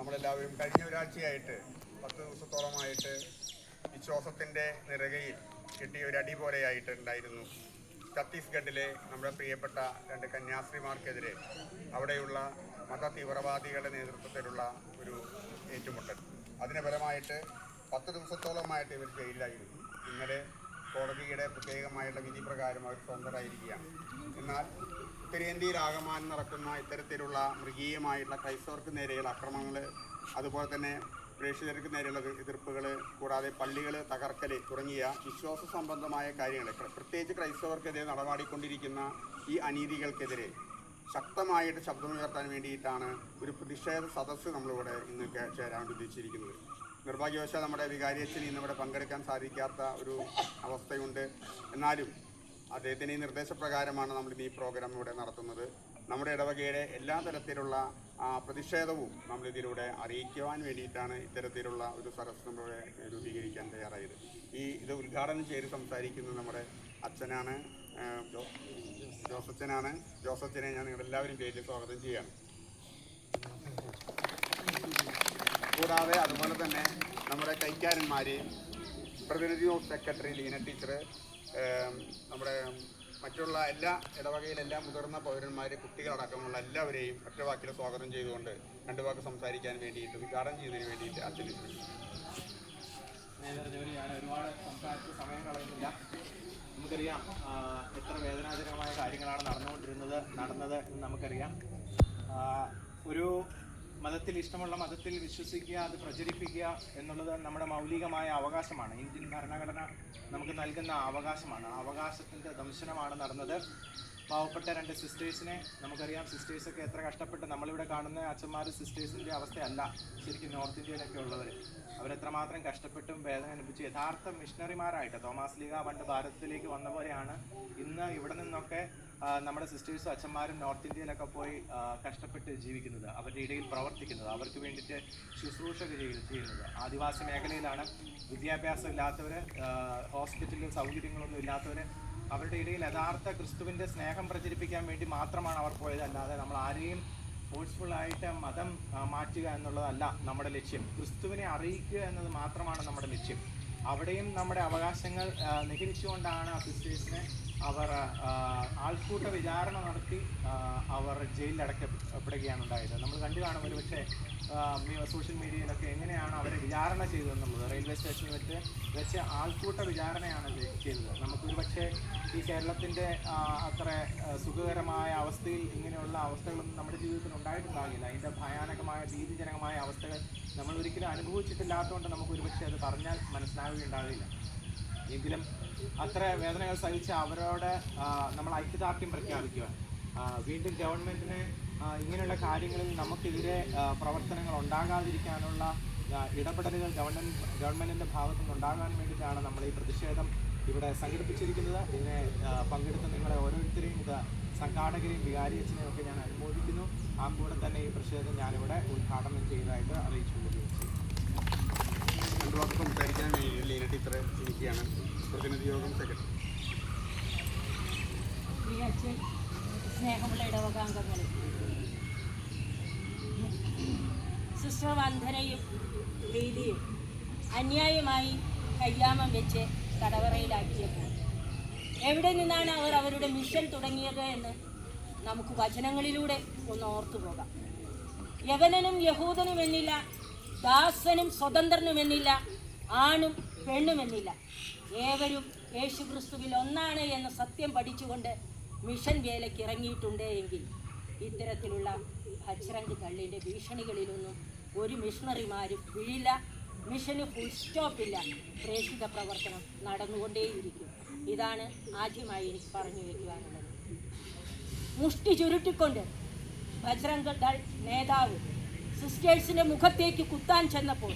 നമ്മളെല്ലാവരും കഴിഞ്ഞ ഒരാഴ്ചയായിട്ട് പത്ത് ദിവസത്തോളമായിട്ട് വിശ്വാസത്തിന്റെ നിറകയിൽ കിട്ടിയ ഒരു അടി പോലെയായിട്ടുണ്ടായിരുന്നു ഛത്തീസ്ഗഡിലെ നമ്മുടെ പ്രിയപ്പെട്ട രണ്ട് കന്യാസ്ത്രീമാർക്കെതിരെ അവിടെയുള്ള മത തീവ്രവാദികളുടെ നേതൃത്വത്തിലുള്ള ഒരു ഏറ്റുമുട്ടൽ. അതിന് ഫലമായിട്ട് പത്ത് ദിവസത്തോളമായിട്ട് ഇവർ ജയിലിലായിരുന്നു. ഇന്നലെ കോടതിയുടെ പ്രത്യേകമായുള്ള വിധി പ്രകാരം അവർ സ്വതന്ത്രരായിരിക്കുകയാണ് എന്നാൽ ഉത്തരേന്ത്യയിലാകമാനം നടക്കുന്ന ഇത്തരത്തിലുള്ള മൃഗീയമായിട്ടുള്ള ക്രൈസ്തവർക്ക് നേരെയുള്ള അക്രമങ്ങൾ അതുപോലെ തന്നെ പ്രേക്ഷിതർക്ക് നേരെയുള്ള എതിർപ്പുകൾ കൂടാതെ പള്ളികൾ തകർക്കൽ തുടങ്ങിയ വിശ്വാസ സംബന്ധമായ കാര്യങ്ങൾ പ്രത്യേകിച്ച് ക്രൈസ്തവർക്കെതിരെ നടപാടിക്കൊണ്ടിരിക്കുന്ന ഈ അനീതികൾക്കെതിരെ ശക്തമായിട്ട് ശബ്ദമുയർത്താൻ വേണ്ടിയിട്ടാണ് ഒരു പ്രതിഷേധ സദസ്സ് നമ്മളിവിടെ ഇന്ന് ചേരാൻ ഉദ്ദേശിച്ചിരിക്കുന്നത് നിർഭാഗ്യവശാൽ നമ്മുടെ വികാരിയച്ഛന് ഇന്നിവിടെ പങ്കെടുക്കാൻ സാധിക്കാത്ത ഒരു അവസ്ഥയുണ്ട്. എന്നാലും അദ്ദേഹത്തിന്റെ ഈ നിർദ്ദേശപ്രകാരമാണ് നമ്മൾ ഈ പ്രോഗ്രാം ഇവിടെ നടത്തുന്നത്. നമ്മുടെ ഇടവകയുടെ എല്ലാ തരത്തിലുള്ള പ്രതിഷേധവും നമ്മൾ ഇതിലൂടെ അറിയിക്കുവാൻ വേണ്ടിയിട്ടാണ് ഇത്തരത്തിലുള്ള ഒരു സരസ് നമ്മളിവിടെ രൂപീകരിക്കാൻ തയ്യാറായത്. ഈ ഇത് ഉദ്ഘാടനം ചെയ്ത് സംസാരിക്കുന്നത് നമ്മുടെ അച്ഛനാണ് ജോസച്ചനാണ്. ജോസച്ചനെ ഞാൻ നിങ്ങളെല്ലാവരും പേരിൽ സ്വാഗതം ചെയ്യാണ്. കൂടാതെ അതുപോലെ തന്നെ നമ്മുടെ കൈക്കാരന്മാർ പ്രതിനിധി സെക്രട്ടറി ലീന ടീച്ചർ നമ്മുടെ മറ്റുള്ള എല്ലാ ഇടവകയിലെല്ലാ മുതിർന്ന പൗരന്മാർ കുട്ടികളടക്കമുള്ള എല്ലാവരെയും ഒറ്റ വാക്കിൽ സ്വാഗതം ചെയ്തുകൊണ്ട് രണ്ട് വാക്ക് സംസാരിക്കാൻ വേണ്ടിയിട്ട് ഉദ്ഘാടനം ചെയ്യുന്നതിന് വേണ്ടിയിട്ട് അച്ഛൻ ഞാൻ ഒരുപാട് സംസാരിച്ച് സമയം കളയുന്നില്ല. നമുക്കറിയാം എത്ര വേദനാജനകമായ കാര്യങ്ങളാണ് നടന്നുകൊണ്ടിരുന്നത് നടന്നത് എന്ന് നമുക്കറിയാം. ഒരു മതത്തിൽ ഇഷ്ടമുള്ള മതത്തിൽ വിശ്വസിക്കുക അത് പ്രചരിപ്പിക്കുക എന്നുള്ളത് നമ്മുടെ മൗലികമായ അവകാശമാണ്. ഇന്ത്യൻ ഭരണഘടന നമുക്ക് നൽകുന്ന അവകാശമാണ്. അവകാശത്തിന്റെ ദംശനമാണ് നടന്നത്. പാവപ്പെട്ട രണ്ട് സിസ്റ്റേഴ്സിനെ നമുക്കറിയാം. സിസ്റ്റേഴ്സൊക്കെ എത്ര കഷ്ടപ്പെട്ട് നമ്മളിവിടെ കാണുന്ന അച്ഛന്മാർ സിസ്റ്റേഴ്സിന്റെ അവസ്ഥയല്ല ശരിക്കും നോർത്ത് ഇന്ത്യയിലൊക്കെ ഉള്ളവർ അവരെത്രമാത്രം കഷ്ടപ്പെട്ടും വേദന അനുഭവിച്ച് യഥാർത്ഥ മിഷണറിമാരായിട്ട് തോമാസ് ലീഗ പണ്ട് ഭാരതത്തിലേക്ക് വന്ന പോലെയാണ്. ഇന്ന് ഇവിടെ നിന്നൊക്കെ നമ്മുടെ സിസ്റ്റേഴ്സും അച്ഛന്മാരും നോർത്ത് ഇന്ത്യയിലൊക്കെ പോയി കഷ്ടപ്പെട്ട് ജീവിക്കുന്നത് അവരുടെ ഇടയിൽ പ്രവർത്തിക്കുന്നത് അവർക്ക് വേണ്ടിയിട്ട് ശുശ്രൂഷ ചെയ്ത് ചെയ്യുന്നത്. ആദിവാസി മേഖലയിലാണ് വിദ്യാഭ്യാസം ഇല്ലാത്തവർ ഹോസ്പിറ്റലിൽ സൗകര്യങ്ങളൊന്നും ഇല്ലാത്തവർ അവരുടെ ഇടയിൽ യഥാർത്ഥ ക്രിസ്തുവിന്റെ സ്നേഹം പ്രചരിപ്പിക്കാൻ വേണ്ടി മാത്രമാണ് അവർ പോയത്. അല്ലാതെ നമ്മൾ ആരെയും ഫോഴ്സ്ഫുള്ളായിട്ട് മതം മാറ്റുക എന്നുള്ളതല്ല നമ്മുടെ ലക്ഷ്യം. ക്രിസ്തുവിനെ അറിയിക്കുക എന്നത് മാത്രമാണ് നമ്മുടെ ലക്ഷ്യം. അവിടെയും നമ്മുടെ അവകാശങ്ങൾ നികരിച്ചുകൊണ്ടാണ് സിസ്റ്റേഴ്സിനെ അവർ ആൾക്കൂട്ട വിചാരണ നടത്തി അവർ ജയിലിൽ അടക്കപ്പെടുകയാണ് ഉണ്ടായത്. നമ്മൾ കണ്ടു കാണും ഒരു പക്ഷേ സോഷ്യൽ മീഡിയയിലൊക്കെ എങ്ങനെയാണ് അവരെ വിചാരണ ചെയ്തതെന്നുള്ളത്. റെയിൽവേ സ്റ്റേഷനിൽ വെച്ച് വെച്ച് ആൾക്കൂട്ട വിചാരണയാണ് ചെയ്- ചെയ്തത്. നമുക്കൊരു പക്ഷേ ഈ കേരളത്തിന്റെ അത്ര സുഖകരമായ അവസ്ഥയിൽ ഇങ്ങനെയുള്ള അവസ്ഥകളൊന്നും നമ്മുടെ ജീവിതത്തിൽ ഉണ്ടായിട്ടുണ്ടാകില്ല. അതിന്റെ ഭയാനകമായ ഭീതിജനകമായ അവസ്ഥകൾ നമ്മൾ ഒരിക്കലും അനുഭവിച്ചിട്ടില്ലാത്തതുകൊണ്ട് നമുക്കൊരു ഒരുപക്ഷെ അത് പറഞ്ഞാൽ മനസ്സിലാവുകയുണ്ടാവില്ല. എങ്കിലും അത്ര വേദനകൾ സഹിച്ച് അവരോട് നമ്മൾ ഐക്യദാർഢ്യം പ്രഖ്യാപിക്കുക. വീണ്ടും ഗവൺമെന്റിന് ഇങ്ങനെയുള്ള കാര്യങ്ങളിൽ നമുക്കെതിരെ പ്രവർത്തനങ്ങൾ ഉണ്ടാകാതിരിക്കാനുള്ള ഇടപെടലുകൾ ഗവൺമെന്റ് ഗവൺമെന്റിന്റെ ഭാഗത്തു നിന്ന് ഉണ്ടാകാൻ വേണ്ടിയിട്ടാണ് നമ്മൾ ഈ പ്രതിഷേധം ഇവിടെ സംഘടിപ്പിച്ചിരിക്കുന്നത്. ഇതിനെ പങ്കെടുത്ത നിങ്ങളെ ഓരോരുത്തരെയും ഇത് സംഘാടകരെയും വികാരിയച്ഛനെയും ഒക്കെ ഞാൻ അനുമോദിക്കുന്നു. ആ കൂടെ തന്നെ ഈ പ്രതിഷേധം ഞാനിവിടെ ഉദ്ഘാടനം ചെയ്തതായിട്ട് അറിയിച്ചുകൊള്ളുകയും ചെയ്യും. രണ്ട് വാക്ക് സംസാരിക്കാൻ വേണ്ടി ലീന ടീച്ചറെ ഇരിക്കുകയാണ്. പ്രതിനിധി യോഗം സെക്രട്ടറി സ്നേഹമുള്ള ഇടവക സിസ്റ്റർ വന്ധനയും പ്രീതിയും അന്യായമായി കയ്യാമം വെച്ച് തടവറയിലാക്കിയപ്പോൾ എവിടെ നിന്നാണ് അവർ അവരുടെ മിഷൻ തുടങ്ങിയത് എന്ന് നമുക്ക് വചനങ്ങളിലൂടെ ഒന്ന് ഓർത്തു പോകാം യവനനും യഹൂദനുമെന്നില്ല ദാസനും സ്വതന്ത്രനും എന്നില്ല ആണും പെണ്ണുമെന്നില്ല. ഏവരും യേശുക്രിസ്തുവിൽ ഒന്നാണ് എന്ന സത്യം പഠിച്ചുകൊണ്ട് മിഷൻ വേലയ്ക്ക് ഇറങ്ങിയിട്ടുണ്ട് എങ്കിൽ ഇത്തരത്തിലുള്ള ഭജ്രംഗ് തള്ളിന്റെ ഭീഷണികളിലൊന്നും ഒരു മിഷണറിമാരും വീഴില്ല മിഷന് ഫുൾ സ്റ്റോപ്പില്ല പ്രേക്ഷിത പ്രവർത്തനം നടന്നുകൊണ്ടേയിരിക്കും. ഇതാണ് ആദ്യമായി എനിക്ക് പറഞ്ഞു വയ്ക്കുവാനുള്ളത് മുഷ്ടി ചുരുട്ടിക്കൊണ്ട് ബജ്രംഗ് ദൾ നേതാവ് സിസ്റ്റേഴ്സിന്റെ മുഖത്തേക്ക് കുത്താൻ ചെന്നപ്പോൾ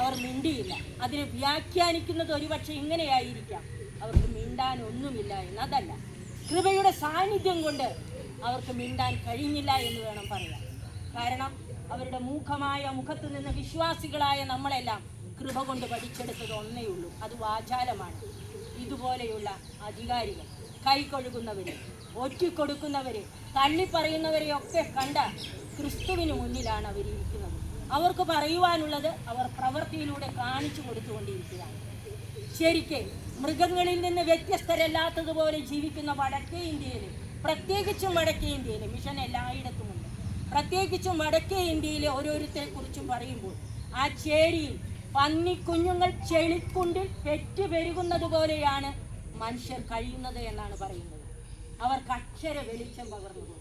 അവർ മിണ്ടിയില്ല. അതിനെ വ്യാഖ്യാനിക്കുന്നത് ഒരുപക്ഷെ ഇങ്ങനെയായിരിക്കാം. അവർക്ക് മിണ്ടാൻ ഒന്നുമില്ല എന്നതല്ല. കൃപയുടെ സാന്നിധ്യം കൊണ്ട് അവർക്ക് മിണ്ടാൻ കഴിഞ്ഞില്ല എന്ന് വേണം പറയാൻ. കാരണം അവരുടെ മൂഖമായ മുഖത്ത് നിന്ന് വിശ്വാസികളായ നമ്മളെല്ലാം കൃപ കൊണ്ട് പഠിച്ചെടുത്തത് ഒന്നേ ഉള്ളൂ. അത് വാചാലമാണ്. ഇതുപോലെയുള്ള അധികാരികൾ കൈ കൊഴുകുന്നവരെ ഒറ്റിക്കൊടുക്കുന്നവരെ തള്ളിപ്പറയുന്നവരെയൊക്കെ കണ്ട ക്രിസ്തുവിന് മുന്നിലാണ് അവരിയ്ക്കുന്നത്. അവർക്ക് പറയുവാനുള്ളത് അവർ പ്രവൃത്തിയിലൂടെ കാണിച്ചു കൊടുത്തുകൊണ്ടിരിക്കുകയാണ്. ശരിക്കും മൃഗങ്ങളിൽ നിന്ന് വ്യത്യസ്തരല്ലാത്തതുപോലെ ജീവിക്കുന്ന വടക്കേ ഇന്ത്യയിൽ പ്രത്യേകിച്ചും വടക്കേ ഇന്ത്യയിൽ മിഷൻ എല്ലായിടത്തുമുണ്ട് പ്രത്യേകിച്ചും വടക്കേ ഇന്ത്യയിലെ ഓരോരുത്തരെ കുറിച്ചും പറയുമ്പോൾ ആ ചേരിയിൽ പന്നിക്കുഞ്ഞുങ്ങൾ ചെളിക്കുണ്ടിൽ പെറ്റു പെരുകുന്നത് പോലെയാണ് മനുഷ്യർ കഴിയുന്നത് എന്നാണ് പറയുന്നത്. അവർക്ക് അക്ഷര വെളിച്ചം പകർന്നുകൊണ്ട്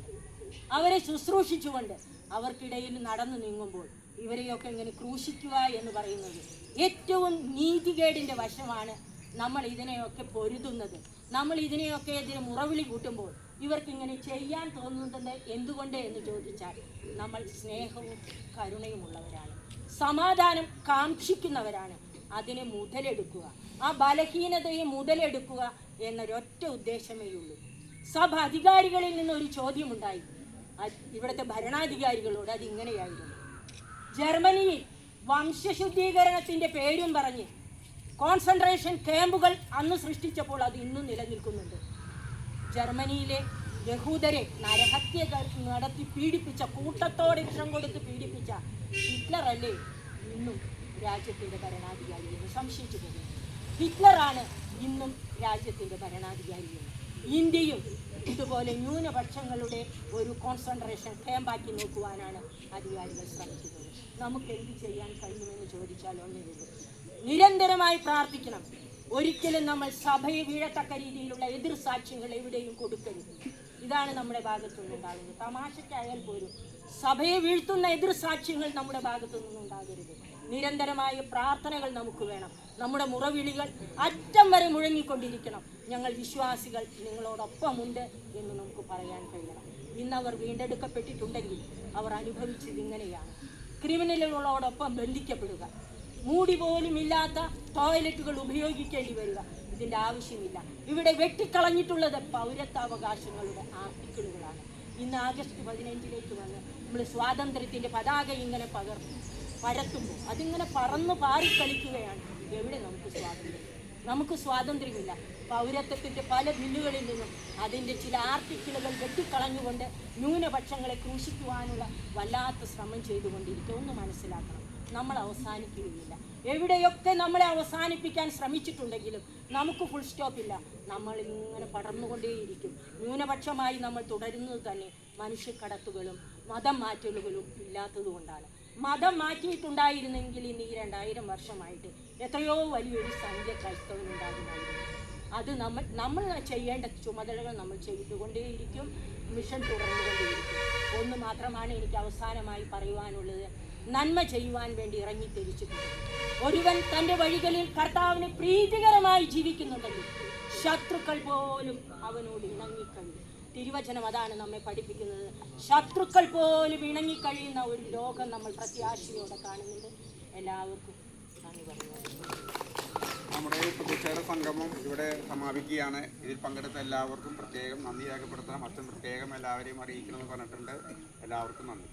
അവരെ ശുശ്രൂഷിച്ചുകൊണ്ട് അവർക്കിടയിൽ നടന്നു നീങ്ങുമ്പോൾ ഇവരെയൊക്കെ ഇങ്ങനെ ക്രൂശിക്കുക എന്ന് പറയുന്നത് ഏറ്റവും നീതികേടിന്റെ വശമാണ് നമ്മൾ ഇതിനെയൊക്കെ പൊരുതുന്നത്. നമ്മൾ ഇതിനെയൊക്കെ ഇതിന് മുറവിളി കൂട്ടുമ്പോൾ ഇവർക്ക് ഇങ്ങനെ ചെയ്യാൻ തോന്നുന്നത് എന്തുകൊണ്ട് എന്ന് ചോദിച്ചാൽ നമ്മൾ സ്നേഹവും കരുണയുമുള്ളവരാണ് സമാധാനം കാക്ഷിക്കുന്നവരാണ്. അതിനെ മുതലെടുക്കുക. ആ ബലഹീനതയെ മുതലെടുക്കുക എന്നൊരൊറ്റ ഉദ്ദേശമേ ഉള്ളൂ. സഭ അധികാരികളിൽ നിന്നൊരു ചോദ്യമുണ്ടായി. ഇവിടുത്തെ ഭരണാധികാരികളോട് അതിങ്ങനെയായിരുന്നു ജർമ്മനിയിൽ വംശശുദ്ധീകരണത്തിന്റെ പേരും പറഞ്ഞ് കോൺസെൻട്രേഷൻ ക്യാമ്പുകൾ അന്ന് സൃഷ്ടിച്ചപ്പോൾ അത് ഇന്നും നിലനിൽക്കുന്നുണ്ട്. ജർമ്മനിയിലെ യഹൂദരെ നരഹത്യ നടത്തി പീഡിപ്പിച്ച കൂട്ടത്തോടെ വിഷം കൊടുത്ത് പീഡിപ്പിച്ച ഹിറ്റ്ലർ അല്ലേ ഇന്നും രാജ്യത്തിന്റെ ഭരണാധികാരി എന്ന് സംശയിച്ചു പോകുന്നു ഹിറ്റ്ലറാണ് ഇന്നും രാജ്യത്തിന്റെ ഭരണാധികാരി ഇന്ത്യയും ഇതുപോലെ ന്യൂനപക്ഷങ്ങളുടെ ഒരു കോൺസെൻട്രേഷൻ ക്യാമ്പാക്കി നോക്കുവാനാണ് അധികാരികൾ ശ്രമിക്കുന്നത്. നമുക്ക് എന്ത് ചെയ്യാൻ കഴിയുമെന്ന് ചോദിച്ചാൽ ഒന്നേ ഉള്ളൂ. നിരന്തരമായി പ്രാർത്ഥിക്കണം. ഒരിക്കലും നമ്മൾ സഭയെ വീഴത്തക്ക രീതിയിലുള്ള എതിർ സാക്ഷ്യങ്ങൾ എവിടെയും കൊടുക്കരുത്. ഇതാണ് നമ്മുടെ ഭാഗത്തുനിന്നുണ്ടാകുന്നത് തമാശയ്ക്കായാൽ പോലും സഭയെ വീഴ്ത്തുന്ന എതിർ സാക്ഷ്യങ്ങൾ നമ്മുടെ ഭാഗത്തു നിന്നുണ്ടാകരുത് നിരന്തരമായ പ്രാർത്ഥനകൾ നമുക്ക് വേണം. നമ്മുടെ മുറവിളികൾ അറ്റം വരെ മുഴങ്ങിക്കൊണ്ടിരിക്കണം. ഞങ്ങൾ വിശ്വാസികൾ നിങ്ങളോടൊപ്പമുണ്ട് എന്ന് നമുക്ക് പറയാൻ കഴിയണം. ഇന്ന് അവർ വീണ്ടെടുക്കപ്പെട്ടിട്ടുണ്ടെങ്കിൽ അവർ അനുഭവിച്ചത് ഇങ്ങനെയാണ്. ക്രിമിനലുകളോടൊപ്പം ബന്ധിക്കപ്പെടുക. മൂടി പോലും ഇല്ലാത്ത ടോയ്ലറ്റുകൾ ഉപയോഗിക്കേണ്ടി വരിക. ഇതിന്റെ ആവശ്യമില്ല. ഇവിടെ വെട്ടിക്കളഞ്ഞിട്ടുള്ളത് പൗരത്വാവകാശങ്ങളുടെ ആർട്ടിക്കിളുകളാണ്. ഇന്ന് ആഗസ്റ്റ് പതിനഞ്ചിലേക്ക് വന്ന് നമ്മൾ സ്വാതന്ത്ര്യത്തിന്റെ പതാക ഇങ്ങനെ പകർത്തും പരത്തുമ്പോൾ അതിങ്ങനെ പറന്ന് പാറിക്കളിക്കുകയാണ്. എവിടെ നമുക്ക് സ്വാതന്ത്ര്യം? നമുക്ക് സ്വാതന്ത്ര്യമില്ല. പൗരത്വത്തിന്റെ പല ബില്ലുകളിൽ നിന്നും അതിന്റെ ചില ആർട്ടിക്കിളുകൾ വെട്ടിക്കളഞ്ഞുകൊണ്ട് ന്യൂനപക്ഷങ്ങളെ ക്രൂശിക്കുവാനുള്ള വല്ലാത്ത ശ്രമം ചെയ്തുകൊണ്ടിരിക്കും ഒന്ന് മനസ്സിലാക്കണം നമ്മൾ അവസാനിക്കുകയില്ല. എവിടെയൊക്കെ നമ്മളെ അവസാനിപ്പിക്കാൻ ശ്രമിച്ചിട്ടുണ്ടെങ്കിലും നമുക്ക് ഫുൾ സ്റ്റോപ്പ് ഇല്ല. നമ്മൾ ഇങ്ങനെ പടർന്നുകൊണ്ടേയിരിക്കും. ന്യൂനപക്ഷമായി നമ്മൾ തുടരുന്നത് തന്നെ മനുഷ്യക്കടത്തുകളും മതം മാറ്റലുകളും ഇല്ലാത്തതുകൊണ്ടാണ് മതം മാറ്റിയിട്ടുണ്ടായിരുന്നെങ്കിൽ ഇനി ഈ രണ്ടായിരം വർഷമായിട്ട് എത്രയോ വലിയൊരു സംഖ്യ ക്രൈസ്തവനുണ്ടാകുമായിരുന്നു. അത് നമ്മൾ നമ്മൾ ചെയ്യേണ്ട ചുമതലകൾ നമ്മൾ ചെയ്തുകൊണ്ടേയിരിക്കും മിഷൻ തുടർന്നുകൊണ്ടേയിരിക്കും. ഒന്ന് മാത്രമാണ് എനിക്ക് അവസാനമായി പറയുവാനുള്ളത്. നന്മ ചെയ്യുവാൻ വേണ്ടി ഇറങ്ങി തിരിച്ചിട്ടുണ്ട്. ഒരുവൻ തന്റെ വഴികളിൽ കർത്താവിന് പ്രീതികരമായി ജീവിക്കുന്നുണ്ടെങ്കിൽ ശത്രുക്കൾ പോലും അവനോട് ഇണങ്ങിക്കഴിയും. തിരുവചനം അതാണ് നമ്മെ പഠിപ്പിക്കുന്നത്. ശത്രുക്കൾ പോലും ഇണങ്ങിക്കഴിയുന്ന ഒരു ലോകം നമ്മൾ പ്രത്യാശയോടെ കാണുന്നുണ്ട്. എല്ലാവർക്കും പറയുന്നു. നമ്മുടെ പ്രതിഷേധ സംഗമം ഇവിടെ സമാപിക്കുകയാണ്. ഇതിൽ പങ്കെടുത്ത എല്ലാവർക്കും പ്രത്യേകം നന്ദി രേഖപ്പെടുത്തണം. അച്ഛൻ പ്രത്യേകം എല്ലാവരെയും അറിയിക്കണമെന്ന് പറഞ്ഞിട്ടുണ്ട്. എല്ലാവർക്കും നന്ദി.